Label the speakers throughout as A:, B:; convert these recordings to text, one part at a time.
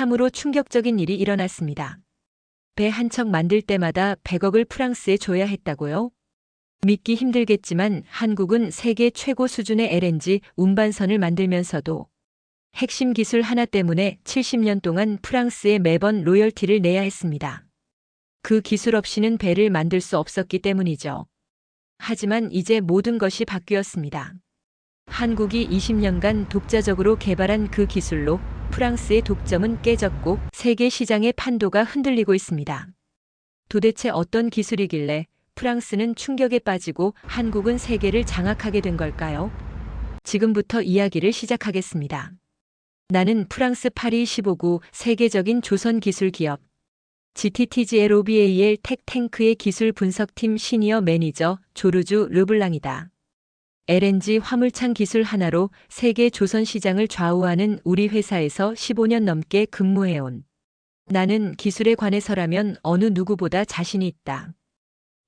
A: 참으로 충격적인 일이 일어났습니다. 배 한 척 만들 때마다 100억을 프랑스에 줘야 했다고요? 믿기 힘들겠지만 한국은 세계 최고 수준의 LNG 운반선을 만들면서도 핵심 기술 하나 때문에 70년 동안 프랑스에 매번 로열티를 내야 했습니다. 그 기술 없이는 배를 만들 수 없었기 때문이죠. 하지만 이제 모든 것이 바뀌었습니다. 한국이 20년간 독자적으로 개발한 그 기술로 프랑스의 독점은 깨졌고 세계 시장의 판도가 흔들리고 있습니다. 도대체 어떤 기술이길래 프랑스는 충격에 빠지고 한국은 세계를 장악하게 된 걸까요? 지금부터 이야기를 시작하겠습니다. 나는 프랑스 파리 15구 세계적인 조선 기술 기업 GTTGLOBAL 텍탱크의 기술 분석팀 시니어 매니저 조르주 르블랑이다. LNG 화물창 기술 하나로 세계 조선 시장을 좌우하는 우리 회사에서 15년 넘게 근무해온. 나는 기술에 관해서라면 어느 누구보다 자신이 있다.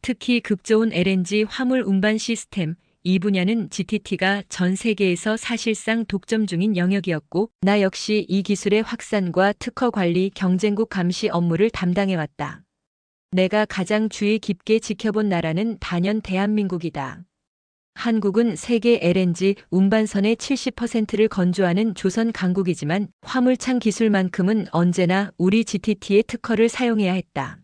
A: 특히 극좋은 LNG 화물 운반 시스템, 이 분야는 GTT가 전 세계에서 사실상 독점 중인 영역이었고, 나 역시 이 기술의 확산과 특허 관리 경쟁국 감시 업무를 담당해왔다. 내가 가장 주의 깊게 지켜본 나라는 단연 대한민국이다. 한국은 세계 LNG 운반선의 70%를 건조하는 조선 강국이지만 화물창 기술만큼은 언제나 우리 GTT의 특허를 사용해야 했다.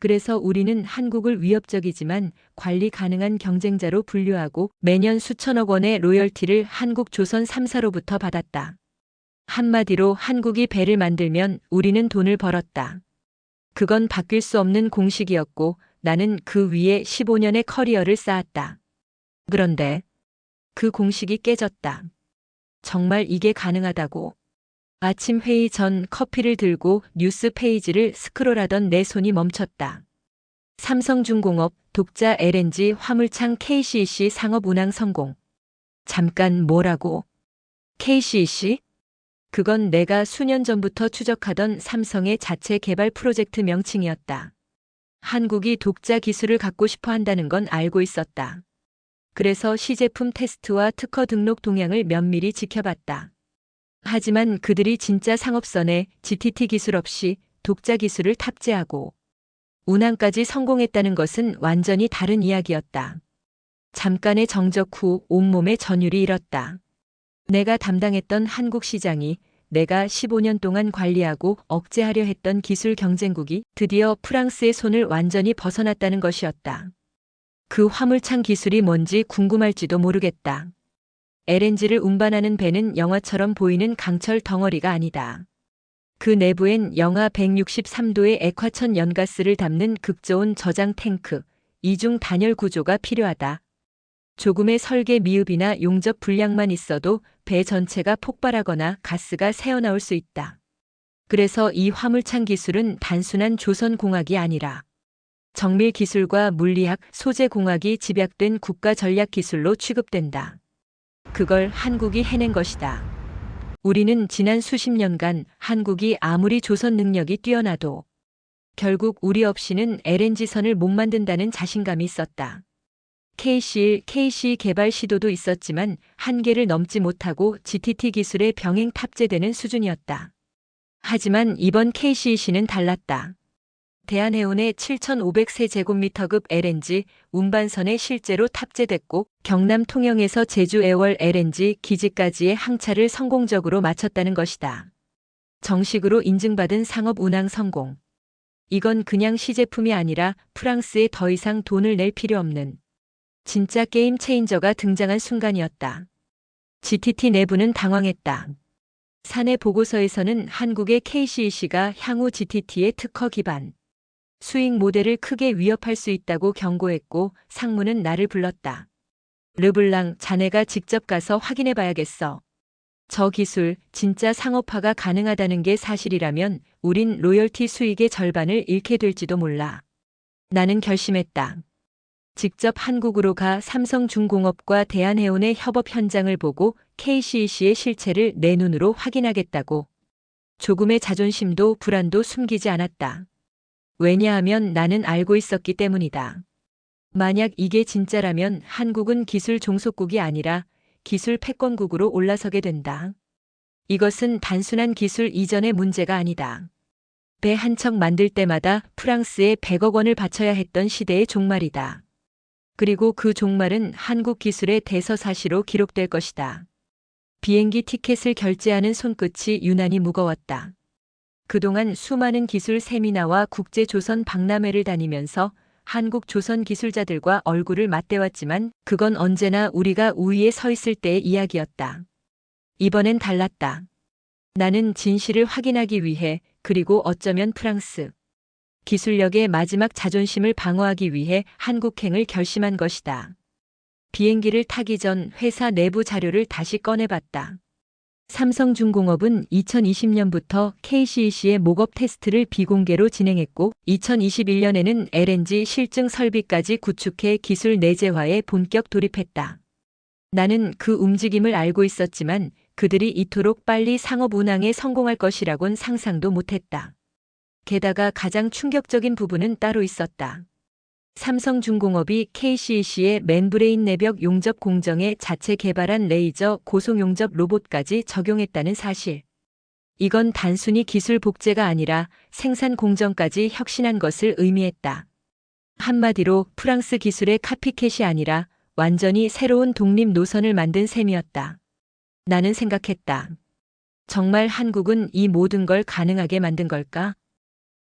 A: 그래서 우리는 한국을 위협적이지만 관리 가능한 경쟁자로 분류하고 매년 수천억 원의 로열티를 한국 조선 3사로부터 받았다. 한마디로 한국이 배를 만들면 우리는 돈을 벌었다. 그건 바뀔 수 없는 공식이었고 나는 그 위에 15년의 커리어를 쌓았다. 그런데 그 공식이 깨졌다. 정말 이게 가능하다고. 아침 회의 전 커피를 들고 뉴스 페이지를 스크롤하던 내 손이 멈췄다. 삼성중공업 독자 LNG 화물창 KCC 상업 운항 성공. 잠깐 뭐라고? KCC? 그건 내가 수년 전부터 추적하던 삼성의 자체 개발 프로젝트 명칭이었다. 한국이 독자 기술을 갖고 싶어 한다는 건 알고 있었다. 그래서 시제품 테스트와 특허 등록 동향을 면밀히 지켜봤다. 하지만 그들이 진짜 상업선에 GTT 기술 없이 독자 기술을 탑재하고 운항까지 성공했다는 것은 완전히 다른 이야기였다. 잠깐의 정적 후 온몸에 전율이 일었다. 내가 담당했던 한국 시장이 내가 15년 동안 관리하고 억제하려 했던 기술 경쟁국이 드디어 프랑스의 손을 완전히 벗어났다는 것이었다. 그 화물창 기술이 뭔지 궁금할지도 모르겠다. LNG를 운반하는 배는 영화처럼 보이는 강철 덩어리가 아니다. 그 내부엔 영하 163도의 액화천 연가스를 담는 극저온 저장 탱크, 이중 단열 구조가 필요하다. 조금의 설계 미흡이나 용접 불량만 있어도 배 전체가 폭발하거나 가스가 새어나올 수 있다. 그래서 이 화물창 기술은 단순한 조선공학이 아니라 정밀 기술과 물리학, 소재 공학이 집약된 국가 전략 기술로 취급된다. 그걸 한국이 해낸 것이다. 우리는 지난 수십 년간 한국이 아무리 조선 능력이 뛰어나도 결국 우리 없이는 LNG선을 못 만든다는 자신감이 있었다. KC, KC 개발 시도도 있었지만 한계를 넘지 못하고 GTT 기술의 병행 탑재되는 수준이었다. 하지만 이번 KCC는 달랐다. 대한해운의 7,500세제곱미터급 LNG 운반선에 실제로 탑재됐고 경남 통영에서 제주 애월 LNG 기지까지의 항차를 성공적으로 마쳤다는 것이다. 정식으로 인증받은 상업 운항 성공. 이건 그냥 시제품이 아니라 프랑스에 더 이상 돈을 낼 필요 없는 진짜 게임 체인저가 등장한 순간이었다. GTT 내부는 당황했다. 사내 보고서에서는 한국의 KCEC가 향후 GTT의 특허 기반 수익 모델을 크게 위협할 수 있다고 경고했고 상무는 나를 불렀다. 르블랑 자네가 직접 가서 확인해 봐야겠어. 저 기술 진짜 상업화가 가능하다는 게 사실이라면 우린 로열티 수익의 절반을 잃게 될지도 몰라. 나는 결심했다. 직접 한국으로 가 삼성중공업과 대한해운의 협업 현장을 보고 KCEC의 실체를 내 눈으로 확인하겠다고. 조금의 자존심도 불안도 숨기지 않았다. 왜냐하면 나는 알고 있었기 때문이다. 만약 이게 진짜라면 한국은 기술 종속국이 아니라 기술 패권국으로 올라서게 된다. 이것은 단순한 기술 이전의 문제가 아니다. 배 한 척 만들 때마다 프랑스에 100억 원을 바쳐야 했던 시대의 종말이다. 그리고 그 종말은 한국 기술의 대서사시로 기록될 것이다. 비행기 티켓을 결제하는 손끝이 유난히 무거웠다. 그동안 수많은 기술 세미나와 국제 조선 박람회를 다니면서 한국 조선 기술자들과 얼굴을 맞대왔지만 그건 언제나 우리가 우위에 서 있을 때의 이야기였다. 이번엔 달랐다. 나는 진실을 확인하기 위해 그리고 어쩌면 프랑스 기술력의 마지막 자존심을 방어하기 위해 한국행을 결심한 것이다. 비행기를 타기 전 회사 내부 자료를 다시 꺼내봤다. 삼성중공업은 2020년부터 KCEC의 목업 테스트를 비공개로 진행했고 2021년에는 LNG 실증 설비까지 구축해 기술 내재화에 본격 돌입했다. 나는 그 움직임을 알고 있었지만 그들이 이토록 빨리 상업 운항에 성공할 것이라곤 상상도 못했다. 게다가 가장 충격적인 부분은 따로 있었다. 삼성중공업이 KCEC의 맨브레인 내벽 용접 공정에 자체 개발한 레이저 고속 용접 로봇까지 적용했다는 사실. 이건 단순히 기술 복제가 아니라 생산 공정까지 혁신한 것을 의미했다. 한마디로 프랑스 기술의 카피캣이 아니라 완전히 새로운 독립 노선을 만든 셈이었다. 나는 생각했다. 정말 한국은 이 모든 걸 가능하게 만든 걸까?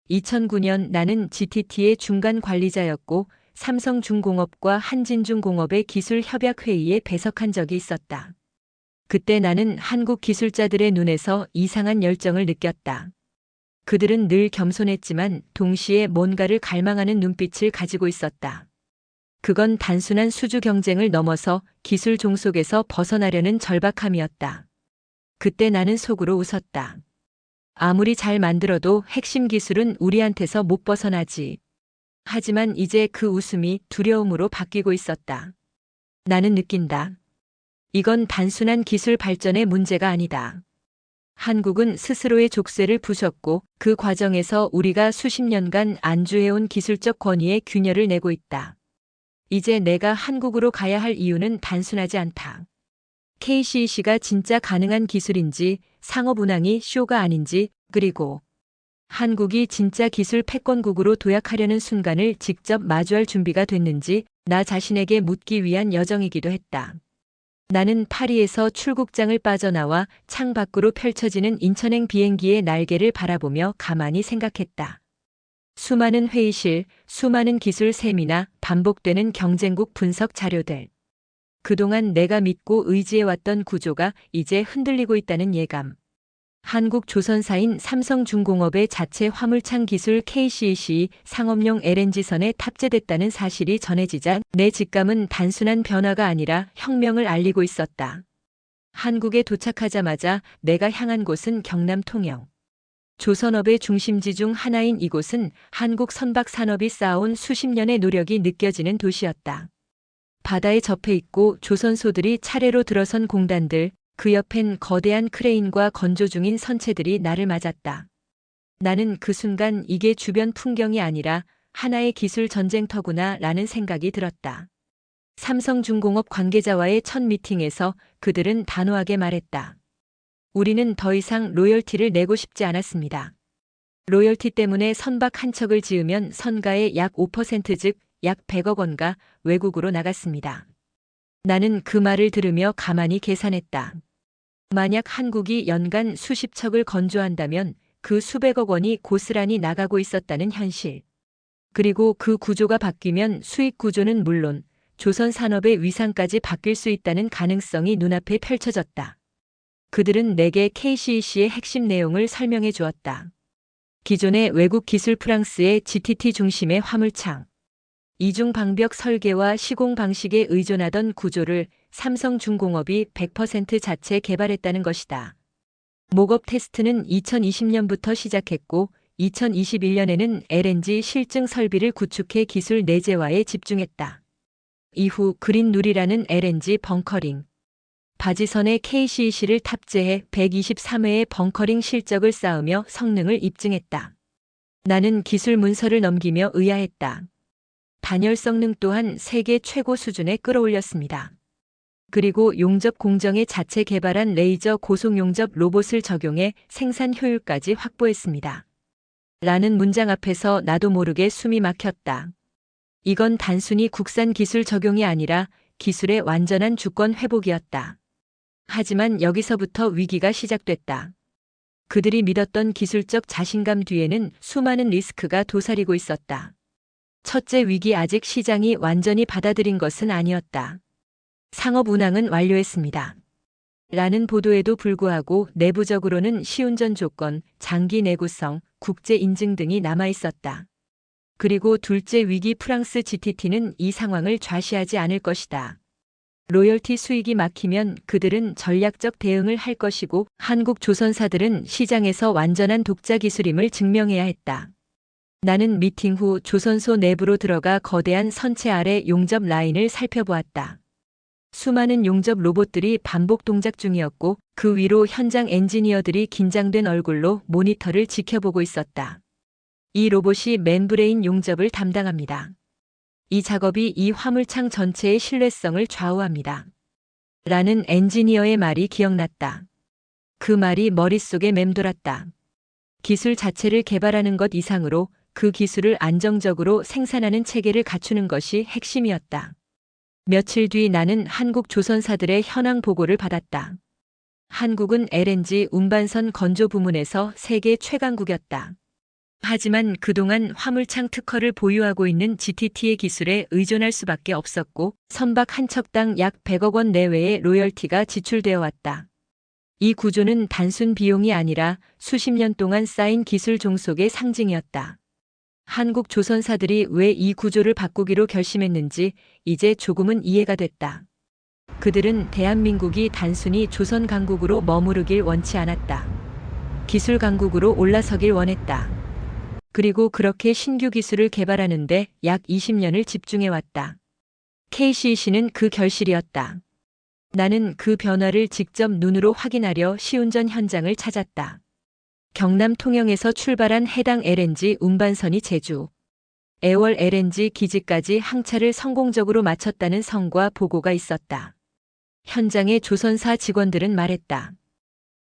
A: 2009년 나는 GTT의 중간 관리자였고 삼성중공업과 한진중공업의 기술 협약 회의에 배석한 적이 있었다. 그때 나는 한국 기술자들의 눈에서 이상한 열정을 느꼈다. 그들은 늘 겸손했지만 동시에 뭔가를 갈망하는 눈빛을 가지고 있었다. 그건 단순한 수주 경쟁을 넘어서 기술 종속에서 벗어나려는 절박함이었다. 그때 나는 속으로 웃었다. 아무리 잘 만들어도 핵심 기술은 우리한테서 못 벗어나지. 하지만 이제 그 웃음이 두려움으로 바뀌고 있었다. 나는 느낀다. 이건 단순한 기술 발전의 문제가 아니다. 한국은 스스로의 족쇄를 부셨고 그 과정에서 우리가 수십 년간 안주해온 기술적 권위에 균열을 내고 있다. 이제 내가 한국으로 가야 할 이유는 단순하지 않다. KCC가 진짜 가능한 기술인지 상업 운항이 쇼가 아닌지 그리고 한국이 진짜 기술 패권국으로 도약하려는 순간을 직접 마주할 준비가 됐는지 나 자신에게 묻기 위한 여정이기도 했다. 나는 파리에서 출국장을 빠져나와 창 밖으로 펼쳐지는 인천행 비행기의 날개를 바라보며 가만히 생각했다. 수많은 회의실, 수많은 기술 세미나, 반복되는 경쟁국 분석 자료들. 그동안 내가 믿고 의지해왔던 구조가 이제 흔들리고 있다는 예감. 한국 조선사인 삼성중공업의 자체 화물창 기술 KCC 상업용 LNG선에 탑재됐다는 사실이 전해지자 내 직감은 단순한 변화가 아니라 혁명을 알리고 있었다. 한국에 도착하자마자 내가 향한 곳은 경남 통영. 조선업의 중심지 중 하나인 이곳은 한국 선박 산업이 쌓아온 수십 년의 노력이 느껴지는 도시였다. 바다에 접해 있고 조선소들이 차례로 들어선 공단들, 그 옆엔 거대한 크레인과 건조 중인 선체들이 나를 맞았다. 나는 그 순간 이게 주변 풍경이 아니라 하나의 기술 전쟁터구나 라는 생각이 들었다. 삼성중공업 관계자와의 첫 미팅에서 그들은 단호하게 말했다. 우리는 더 이상 로열티를 내고 싶지 않았습니다. 로열티 때문에 선박 한 척을 지으면 선가의 약 5%즉 약 100억 원가 외국으로 나갔습니다. 나는 그 말을 들으며 가만히 계산했다. 만약 한국이 연간 수십 척을 건조한다면 그 수백억 원이 고스란히 나가고 있었다는 현실. 그리고 그 구조가 바뀌면 수익 구조는 물론 조선 산업의 위상까지 바뀔 수 있다는 가능성이 눈앞에 펼쳐졌다. 그들은 내게 KCC의 핵심 내용을 설명해 주었다. 기존의 외국 기술 프랑스의 GTT 중심의 화물창, 이중 방벽 설계와 시공 방식에 의존하던 구조를 삼성중공업이 100% 자체 개발했다는 것이다. 목업 테스트는 2020년부터 시작했고 2021년에는 LNG 실증 설비를 구축해 기술 내재화에 집중했다. 이후 그린 누리라는 LNG 벙커링, 바지선에 KCC를 탑재해 123회의 벙커링 실적을 쌓으며 성능을 입증했다. 나는 기술 문서를 넘기며 의아했다. 단열 성능 또한 세계 최고 수준에 끌어올렸습니다. 그리고 용접 공정에 자체 개발한 레이저 고속 용접 로봇을 적용해 생산 효율까지 확보했습니다. 라는 문장 앞에서 나도 모르게 숨이 막혔다. 이건 단순히 국산 기술 적용이 아니라 기술의 완전한 주권 회복이었다. 하지만 여기서부터 위기가 시작됐다. 그들이 믿었던 기술적 자신감 뒤에는 수많은 리스크가 도사리고 있었다. 첫째 위기 아직 시장이 완전히 받아들인 것은 아니었다. 상업 운항은 완료했습니다. 라는 보도에도 불구하고 내부적으로는 시운전 조건, 장기 내구성, 국제 인증 등이 남아 있었다. 그리고 둘째 위기 프랑스 GTT는 이 상황을 좌시하지 않을 것이다. 로열티 수익이 막히면 그들은 전략적 대응을 할 것이고 한국 조선사들은 시장에서 완전한 독자 기술임을 증명해야 했다. 나는 미팅 후 조선소 내부로 들어가 거대한 선체 아래 용접 라인을 살펴보았다. 수많은 용접 로봇들이 반복 동작 중이었고 그 위로 현장 엔지니어들이 긴장된 얼굴로 모니터를 지켜보고 있었다. 이 로봇이 맨브레인 용접을 담당합니다. 이 작업이 이 화물창 전체의 신뢰성을 좌우합니다. 라는 엔지니어의 말이 기억났다. 그 말이 머릿속에 맴돌았다. 기술 자체를 개발하는 것 이상으로 그 기술을 안정적으로 생산하는 체계를 갖추는 것이 핵심이었다. 며칠 뒤 나는 한국 조선사들의 현황 보고를 받았다. 한국은 LNG 운반선 건조 부문에서 세계 최강국이었다. 하지만 그동안 화물창 특허를 보유하고 있는 GTT의 기술에 의존할 수밖에 없었고 선박 한 척당 약 100억 원 내외의 로열티가 지출되어 왔다. 이 구조는 단순 비용이 아니라 수십 년 동안 쌓인 기술 종속의 상징이었다. 한국 조선사들이 왜 이 구조를 바꾸기로 결심했는지 이제 조금은 이해가 됐다. 그들은 대한민국이 단순히 조선 강국으로 머무르길 원치 않았다. 기술 강국으로 올라서길 원했다. 그리고 그렇게 신규 기술을 개발하는데 약 20년을 집중해왔다. KCC는 그 결실이었다. 나는 그 변화를 직접 눈으로 확인하려 시운전 현장을 찾았다. 경남 통영에서 출발한 해당 LNG 운반선이 제주, 애월 LNG 기지까지 항차를 성공적으로 마쳤다는 성과 보고가 있었다. 현장의 조선사 직원들은 말했다.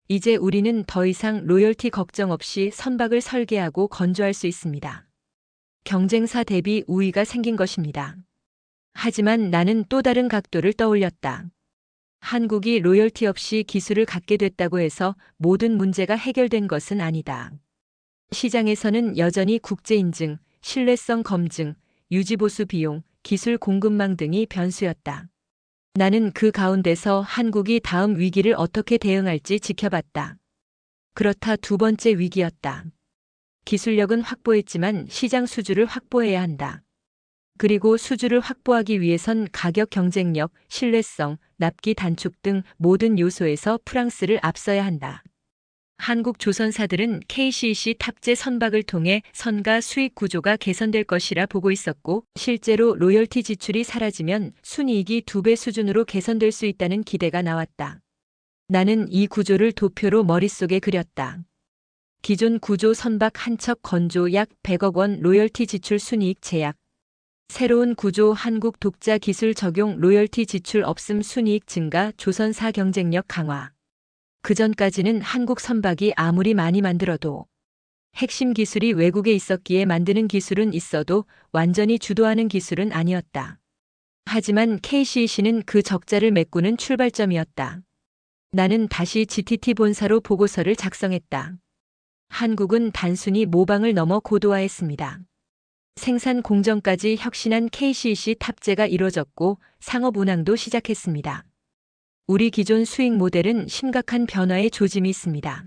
A: 이제 우리는 더 이상 로열티 걱정 없이 선박을 설계하고 건조할 수 있습니다. 경쟁사 대비 우위가 생긴 것입니다. 하지만 나는 또 다른 각도를 떠올렸다. 한국이 로열티 없이 기술을 갖게 됐다고 해서 모든 문제가 해결된 것은 아니다. 시장에서는 여전히 국제 인증, 신뢰성 검증, 유지보수 비용, 기술 공급망 등이 변수였다. 나는 그 가운데서 한국이 다음 위기를 어떻게 대응할지 지켜봤다. 그렇다 두 번째 위기였다. 기술력은 확보했지만 시장 수주를 확보해야 한다. 그리고 수주를 확보하기 위해선 가격 경쟁력, 신뢰성, 납기 단축 등 모든 요소에서 프랑스를 앞서야 한다. 한국 조선사들은 KCC 탑재 선박을 통해 선가 수익 구조가 개선될 것이라 보고 있었고 실제로 로열티 지출이 사라지면 순이익이 두 배 수준으로 개선될 수 있다는 기대가 나왔다. 나는 이 구조를 도표로 머릿속에 그렸다. 기존 구조 선박 한 척 건조 약 100억 원 로열티 지출 순이익 제약. 새로운 구조 한국 독자 기술 적용 로열티 지출 없음 순이익 증가 조선사 경쟁력 강화. 그전까지는 한국 선박이 아무리 많이 만들어도 핵심 기술이 외국에 있었기에 만드는 기술은 있어도 완전히 주도하는 기술은 아니었다. 하지만 KCC는 그 적자를 메꾸는 출발점이었다. 나는 다시 GTT 본사로 보고서를 작성했다. 한국은 단순히 모방을 넘어 고도화했습니다. 생산 공정까지 혁신한 KCC 탑재가 이뤄졌고 상업 운항도 시작했습니다. 우리 기존 수익 모델은 심각한 변화의 조짐이 있습니다.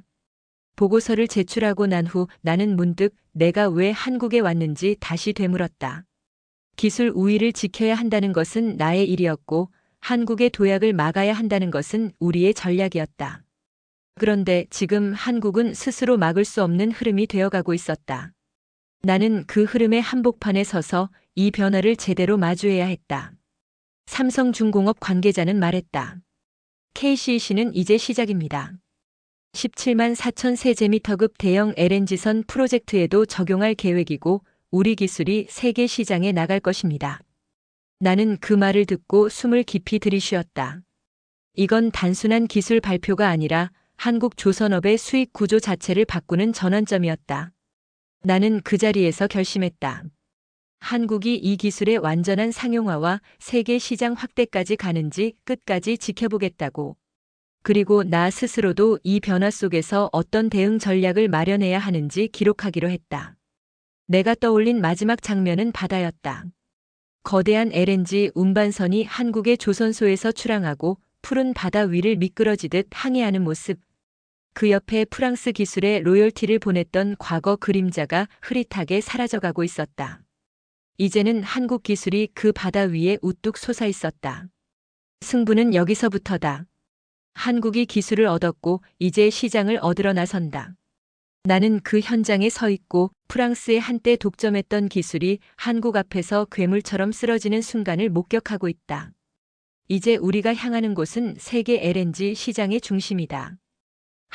A: 보고서를 제출하고 난 후 나는 문득 내가 왜 한국에 왔는지 다시 되물었다. 기술 우위를 지켜야 한다는 것은 나의 일이었고 한국의 도약을 막아야 한다는 것은 우리의 전략이었다. 그런데 지금 한국은 스스로 막을 수 없는 흐름이 되어가고 있었다. 나는 그 흐름의 한복판에 서서 이 변화를 제대로 마주해야 했다. 삼성중공업 관계자는 말했다. KCC는 이제 시작입니다. 17만 4천 세제미터급 대형 LNG선 프로젝트에도 적용할 계획이고 우리 기술이 세계 시장에 나갈 것입니다. 나는 그 말을 듣고 숨을 깊이 들이쉬었다. 이건 단순한 기술 발표가 아니라 한국 조선업의 수익 구조 자체를 바꾸는 전환점이었다. 나는 그 자리에서 결심했다. 한국이 이 기술의 완전한 상용화와 세계 시장 확대까지 가는지 끝까지 지켜보겠다고. 그리고 나 스스로도 이 변화 속에서 어떤 대응 전략을 마련해야 하는지 기록하기로 했다. 내가 떠올린 마지막 장면은 바다였다. 거대한 LNG 운반선이 한국의 조선소에서 출항하고 푸른 바다 위를 미끄러지듯 항해하는 모습. 그 옆에 프랑스 기술의 로열티를 보냈던 과거 그림자가 흐릿하게 사라져가고 있었다. 이제는 한국 기술이 그 바다 위에 우뚝 솟아 있었다. 승부는 여기서부터다. 한국이 기술을 얻었고 이제 시장을 얻으러 나선다. 나는 그 현장에 서 있고 프랑스의 한때 독점했던 기술이 한국 앞에서 괴물처럼 쓰러지는 순간을 목격하고 있다. 이제 우리가 향하는 곳은 세계 LNG 시장의 중심이다.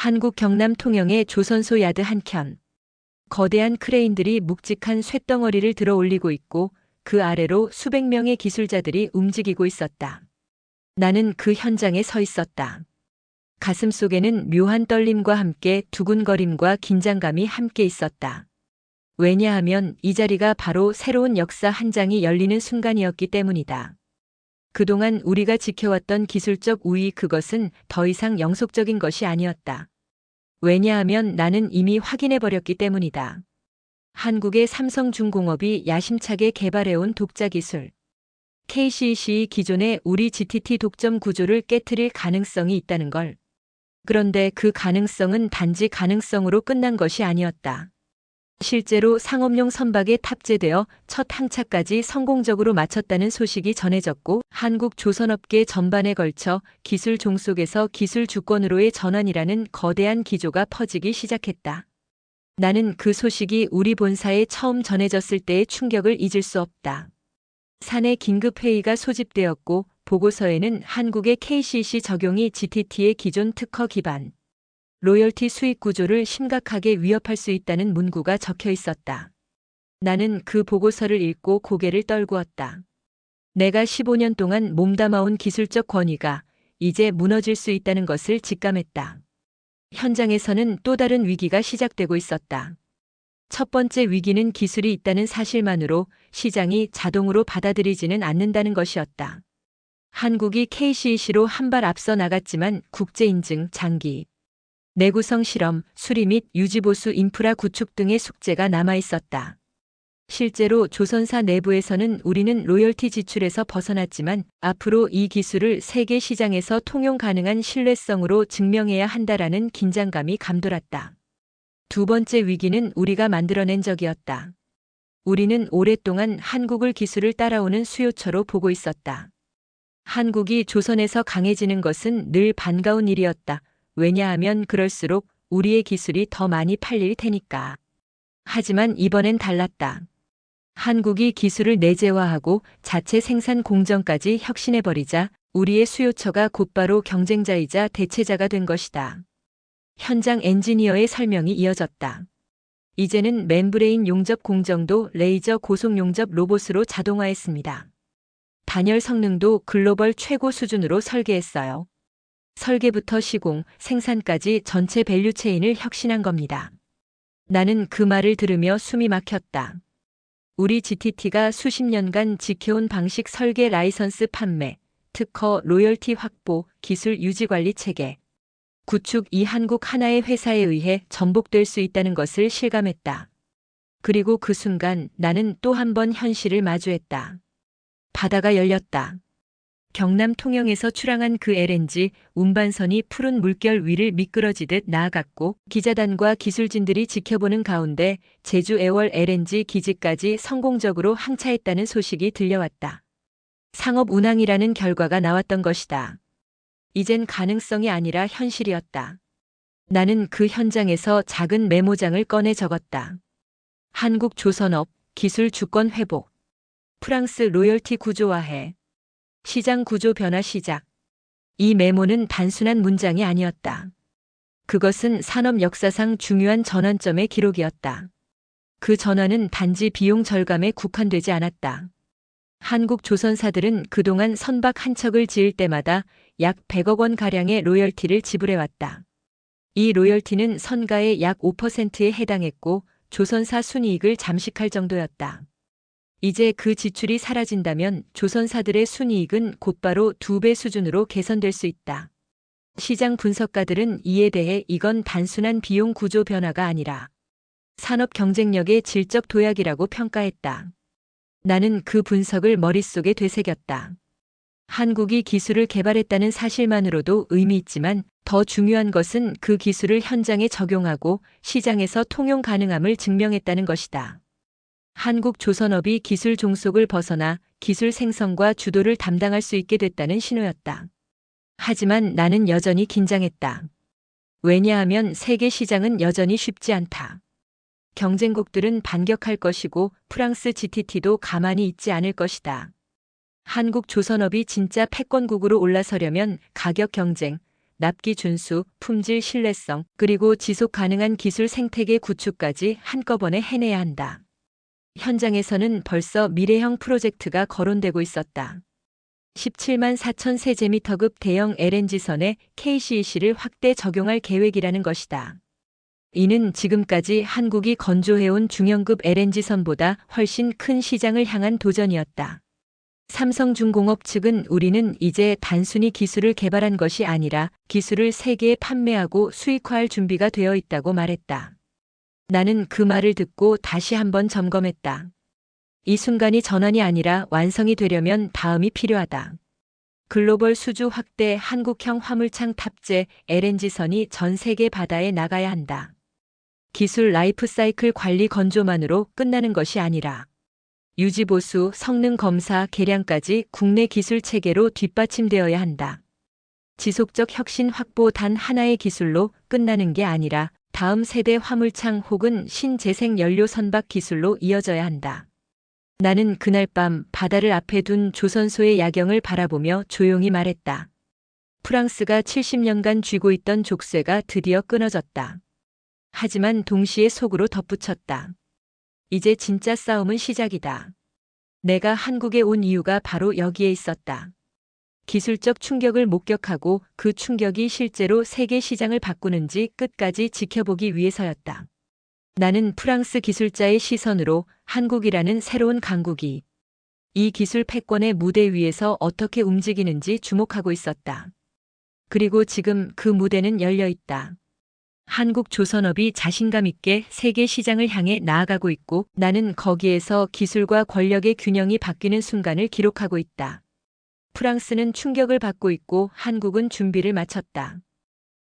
A: 한국 경남 통영의 조선소 야드 한켠. 거대한 크레인들이 묵직한 쇳덩어리를 들어 올리고 있고 그 아래로 수백 명의 기술자들이 움직이고 있었다. 나는 그 현장에 서 있었다. 가슴 속에는 묘한 떨림과 함께 두근거림과 긴장감이 함께 있었다. 왜냐하면 이 자리가 바로 새로운 역사 한 장이 열리는 순간이었기 때문이다. 그동안 우리가 지켜왔던 기술적 우위 그것은 더 이상 영속적인 것이 아니었다. 왜냐하면 나는 이미 확인해버렸기 때문이다. 한국의 삼성중공업이 야심차게 개발해온 독자 기술. KCC 기존의 우리 GTT 독점 구조를 깨트릴 가능성이 있다는 걸. 그런데 그 가능성은 단지 가능성으로 끝난 것이 아니었다. 실제로 상업용 선박에 탑재되어 첫 항차까지 성공적으로 마쳤다는 소식이 전해졌고 한국 조선업계 전반에 걸쳐 기술 종속에서 기술 주권으로의 전환이라는 거대한 기조가 퍼지기 시작했다. 나는 그 소식이 우리 본사에 처음 전해졌을 때의 충격을 잊을 수 없다. 사내 긴급회의가 소집되었고 보고서에는 한국의 KCC 적용이 GTT의 기존 특허 기반, 로열티 수익 구조를 심각하게 위협할 수 있다는 문구가 적혀 있었다. 나는 그 보고서를 읽고 고개를 떨구었다. 내가 15년 동안 몸담아온 기술적 권위가 이제 무너질 수 있다는 것을 직감했다. 현장에서는 또 다른 위기가 시작되고 있었다. 첫 번째 위기는 기술이 있다는 사실만으로 시장이 자동으로 받아들이지는 않는다는 것이었다. 한국이 KCC로 한 발 앞서 나갔지만 국제 인증, 장기, 내구성 실험, 수리 및 유지보수 인프라 구축 등의 숙제가 남아 있었다. 실제로 조선사 내부에서는 우리는 로열티 지출에서 벗어났지만 앞으로 이 기술을 세계 시장에서 통용 가능한 신뢰성으로 증명해야 한다라는 긴장감이 감돌았다. 두 번째 위기는 우리가 만들어낸 적이었다. 우리는 오랫동안 한국을 기술을 따라오는 수요처로 보고 있었다. 한국이 조선에서 강해지는 것은 늘 반가운 일이었다. 왜냐하면 그럴수록 우리의 기술이 더 많이 팔릴 테니까. 하지만 이번엔 달랐다. 한국이 기술을 내재화하고 자체 생산 공정까지 혁신해버리자 우리의 수요처가 곧바로 경쟁자이자 대체자가 된 것이다. 현장 엔지니어의 설명이 이어졌다. 이제는 멤브레인 용접 공정도 레이저 고속 용접 로봇으로 자동화했습니다. 단열 성능도 글로벌 최고 수준으로 설계했어요. 설계부터 시공, 생산까지 전체 밸류 체인을 혁신한 겁니다. 나는 그 말을 들으며 숨이 막혔다. 우리 GTT가 수십 년간 지켜온 방식 설계 라이선스 판매, 특허 로열티 확보, 기술 유지 관리 체계, 구축 이 한국 하나의 회사에 의해 전복될 수 있다는 것을 실감했다. 그리고 그 순간 나는 또 한 번 현실을 마주했다. 바다가 열렸다. 경남 통영에서 출항한 그 LNG 운반선이 푸른 물결 위를 미끄러지듯 나아갔고 기자단과 기술진들이 지켜보는 가운데 제주 애월 LNG 기지까지 성공적으로 항차했다는 소식이 들려왔다. 상업 운항이라는 결과가 나왔던 것이다. 이젠 가능성이 아니라 현실이었다. 나는 그 현장에서 작은 메모장을 꺼내 적었다. 한국 조선업 기술 주권 회복. 프랑스 로열티 구조화해. 시장 구조 변화 시작. 이 메모는 단순한 문장이 아니었다. 그것은 산업 역사상 중요한 전환점의 기록이었다. 그 전환은 단지 비용 절감에 국한되지 않았다. 한국 조선사들은 그동안 선박 한 척을 지을 때마다 약 100억 원 가량의 로열티를 지불해왔다. 이 로열티는 선가의 약 5%에 해당했고 조선사 순이익을 잠식할 정도였다. 이제 그 지출이 사라진다면 조선사들의 순이익은 곧바로 두 배 수준으로 개선될 수 있다. 시장 분석가들은 이에 대해 이건 단순한 비용 구조 변화가 아니라 산업 경쟁력의 질적 도약이라고 평가했다. 나는 그 분석을 머릿속에 되새겼다. 한국이 기술을 개발했다는 사실만으로도 의미 있지만 더 중요한 것은 그 기술을 현장에 적용하고 시장에서 통용 가능함을 증명했다는 것이다. 한국 조선업이 기술 종속을 벗어나 기술 생성과 주도를 담당할 수 있게 됐다는 신호였다. 하지만 나는 여전히 긴장했다. 왜냐하면 세계 시장은 여전히 쉽지 않다. 경쟁국들은 반격할 것이고 프랑스 GTT도 가만히 있지 않을 것이다. 한국 조선업이 진짜 패권국으로 올라서려면 가격 경쟁, 납기 준수, 품질 신뢰성, 그리고 지속 가능한 기술 생태계 구축까지 한꺼번에 해내야 한다. 현장에서는 벌써 미래형 프로젝트가 거론되고 있었다. 17만 4천 세제미터급 대형 LNG선에 KCEC를 확대 적용할 계획이라는 것이다. 이는 지금까지 한국이 건조해온 중형급 LNG선보다 훨씬 큰 시장을 향한 도전이었다. 삼성중공업 측은 우리는 이제 단순히 기술을 개발한 것이 아니라 기술을 세계에 판매하고 수익화할 준비가 되어 있다고 말했다. 나는 그 말을 듣고 다시 한번 점검했다. 이 순간이 전환이 아니라 완성이 되려면 다음이 필요하다. 글로벌 수주 확대 한국형 화물창 탑재 LNG선이 전 세계 바다에 나가야 한다. 기술 라이프 사이클 관리 건조만으로 끝나는 것이 아니라 유지보수, 성능 검사, 개량까지 국내 기술 체계로 뒷받침되어야 한다. 지속적 혁신 확보 단 하나의 기술로 끝나는 게 아니라 다음 세대 화물창 혹은 신재생 연료 선박 기술로 이어져야 한다. 나는 그날 밤 바다를 앞에 둔 조선소의 야경을 바라보며 조용히 말했다. 프랑스가 70년간 쥐고 있던 족쇄가 드디어 끊어졌다. 하지만 동시에 속으로 덧붙였다. 이제 진짜 싸움은 시작이다. 내가 한국에 온 이유가 바로 여기에 있었다. 기술적 충격을 목격하고 그 충격이 실제로 세계 시장을 바꾸는지 끝까지 지켜보기 위해서였다. 나는 프랑스 기술자의 시선으로 한국이라는 새로운 강국이 이 기술 패권의 무대 위에서 어떻게 움직이는지 주목하고 있었다. 그리고 지금 그 무대는 열려 있다. 한국 조선업이 자신감 있게 세계 시장을 향해 나아가고 있고 나는 거기에서 기술과 권력의 균형이 바뀌는 순간을 기록하고 있다. 프랑스는 충격을 받고 있고 한국은 준비를 마쳤다.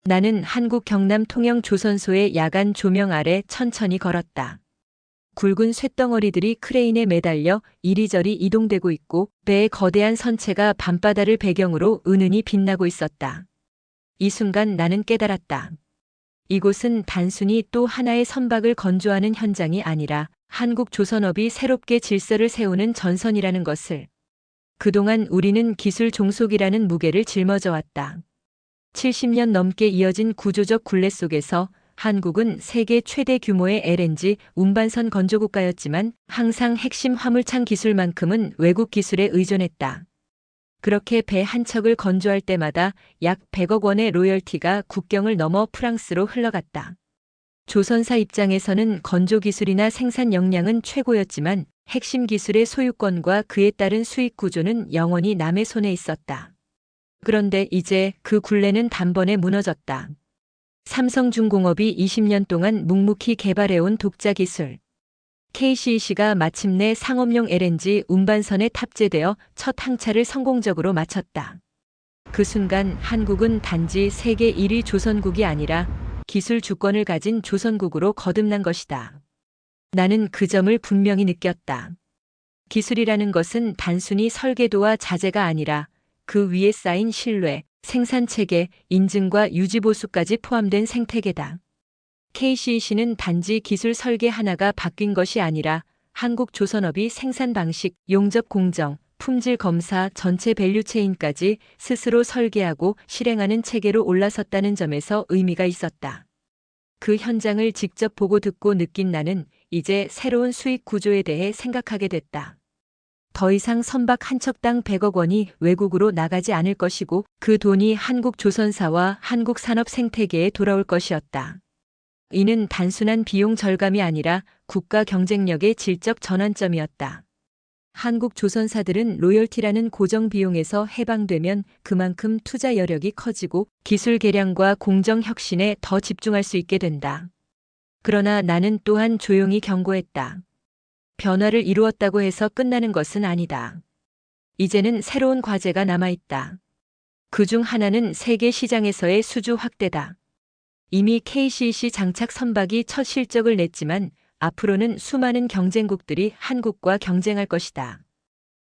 A: 나는 한국 경남 통영 조선소의 야간 조명 아래 천천히 걸었다. 굵은 쇳덩어리들이 크레인에 매달려 이리저리 이동되고 있고 배의 거대한 선체가 밤바다를 배경으로 은은히 빛나고 있었다. 이 순간 나는 깨달았다. 이곳은 단순히 또 하나의 선박을 건조하는 현장이 아니라 한국 조선업이 새롭게 질서를 세우는 전선이라는 것을. 그동안 우리는 기술 종속이라는 무게를 짊어져 왔다. 70년 넘게 이어진 구조적 굴레 속에서 한국은 세계 최대 규모의 LNG 운반선 건조국가였지만 항상 핵심 화물창 기술만큼은 외국 기술에 의존했다. 그렇게 배 한 척을 건조할 때마다 약 100억 원의 로열티가 국경을 넘어 프랑스로 흘러갔다. 조선사 입장에서는 건조 기술이나 생산 역량은 최고였지만 핵심 기술의 소유권과 그에 따른 수익 구조는 영원히 남의 손에 있었다. 그런데 이제 그 굴레는 단번에 무너졌다. 삼성중공업이 20년 동안 묵묵히 개발해온 독자 기술. KCEC가 마침내 상업용 LNG 운반선에 탑재되어 첫 항차를 성공적으로 마쳤다. 그 순간 한국은 단지 세계 1위 조선국이 아니라 기술 주권을 가진 조선국으로 거듭난 것이다. 나는 그 점을 분명히 느꼈다. 기술이라는 것은 단순히 설계도와 자재가 아니라 그 위에 쌓인 신뢰, 생산 체계, 인증과 유지 보수까지 포함된 생태계다. KCEC는 단지 기술 설계 하나가 바뀐 것이 아니라 한국 조선업이 생산 방식, 용접 공정, 품질 검사, 전체 밸류체인까지 스스로 설계하고 실행하는 체계로 올라섰다는 점에서 의미가 있었다. 그 현장을 직접 보고 듣고 느낀 나는 이제 새로운 수익 구조에 대해 생각하게 됐다. 더 이상 선박 한 척당 100억 원이 외국으로 나가지 않을 것이고 그 돈이 한국 조선사와 한국 산업 생태계에 돌아올 것이었다. 이는 단순한 비용 절감이 아니라 국가 경쟁력의 질적 전환점이었다. 한국 조선사들은 로열티라는 고정 비용에서 해방되면 그만큼 투자 여력이 커지고 기술 개량과 공정 혁신에 더 집중할 수 있게 된다. 그러나 나는 또한 조용히 경고했다. 변화를 이루었다고 해서 끝나는 것은 아니다. 이제는 새로운 과제가 남아있다. 그 중 하나는 세계 시장에서의 수주 확대다. 이미 KCC 장착 선박이 첫 실적을 냈지만 앞으로는 수많은 경쟁국들이 한국과 경쟁할 것이다.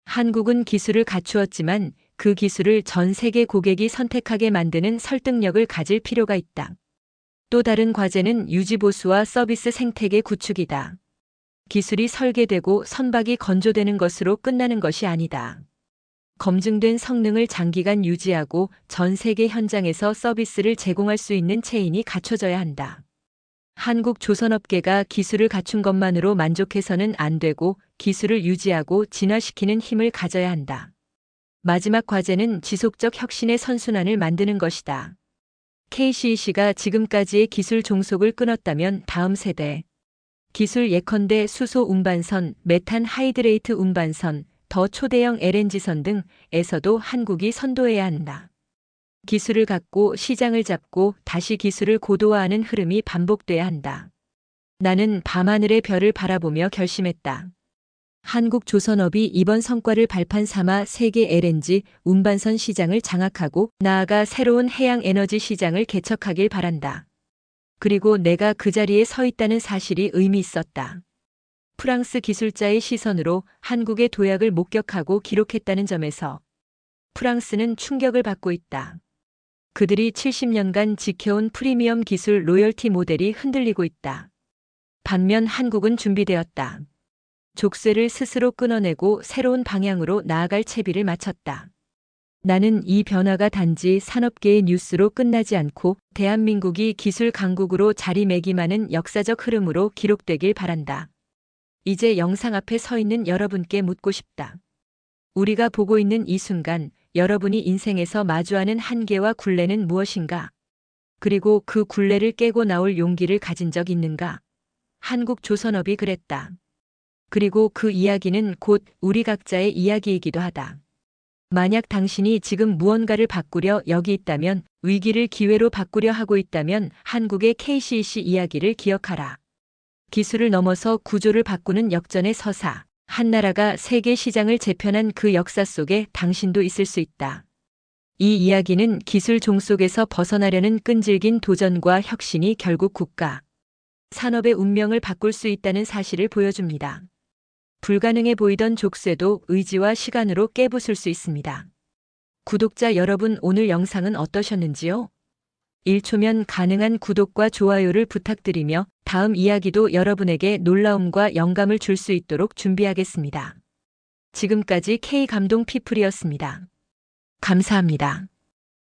A: 한국은 기술을 갖추었지만 그 기술을 전 세계 고객이 선택하게 만드는 설득력을 가질 필요가 있다. 또 다른 과제는 유지보수와 서비스 생태계 구축이다. 기술이 설계되고 선박이 건조되는 것으로 끝나는 것이 아니다. 검증된 성능을 장기간 유지하고 전 세계 현장에서 서비스를 제공할 수 있는 체인이 갖춰져야 한다. 한국 조선업계가 기술을 갖춘 것만으로 만족해서는 안 되고 기술을 유지하고 진화시키는 힘을 가져야 한다. 마지막 과제는 지속적 혁신의 선순환을 만드는 것이다. KCC가 지금까지의 기술 종속을 끊었다면 다음 세대 기술 예컨대 수소 운반선, 메탄 하이드레이트 운반선, 더 초대형 LNG선 등에서도 한국이 선도해야 한다. 기술을 갖고 시장을 잡고 다시 기술을 고도화하는 흐름이 반복돼야 한다. 나는 밤하늘의 별을 바라보며 결심했다. 한국 조선업이 이번 성과를 발판 삼아 세계 LNG 운반선 시장을 장악하고 나아가 새로운 해양 에너지 시장을 개척하길 바란다. 그리고 내가 그 자리에 서 있다는 사실이 의미 있었다. 프랑스 기술자의 시선으로 한국의 도약을 목격하고 기록했다는 점에서 프랑스는 충격을 받고 있다. 그들이 70년간 지켜온 프리미엄 기술 로열티 모델이 흔들리고 있다. 반면 한국은 준비되었다. 족쇄를 스스로 끊어내고 새로운 방향으로 나아갈 채비를 마쳤다. 나는 이 변화가 단지 산업계의 뉴스로 끝나지 않고 대한민국이 기술 강국으로 자리매김하는 역사적 흐름으로 기록되길 바란다. 이제 영상 앞에 서 있는 여러분께 묻고 싶다. 우리가 보고 있는 이 순간 여러분이 인생에서 마주하는 한계와 굴레는 무엇인가? 그리고 그 굴레를 깨고 나올 용기를 가진 적 있는가? 한국 조선업이 그랬다. 그리고 그 이야기는 곧 우리 각자의 이야기이기도 하다. 만약 당신이 지금 무언가를 바꾸려 여기 있다면, 위기를 기회로 바꾸려 하고 있다면 한국의 KCC 이야기를 기억하라. 기술을 넘어서 구조를 바꾸는 역전의 서사. 한 나라가 세계 시장을 재편한 그 역사 속에 당신도 있을 수 있다. 이 이야기는 기술 종속에서 벗어나려는 끈질긴 도전과 혁신이 결국 국가, 산업의 운명을 바꿀 수 있다는 사실을 보여줍니다. 불가능해 보이던 족쇄도 의지와 시간으로 깨부술 수 있습니다. 구독자 여러분 오늘 영상은 어떠셨는지요? 1초면 가능한 구독과 좋아요를 부탁드리며 다음 이야기도 여러분에게 놀라움과 영감을 줄 수 있도록 준비하겠습니다. 지금까지 K감동 피플이었습니다. 감사합니다.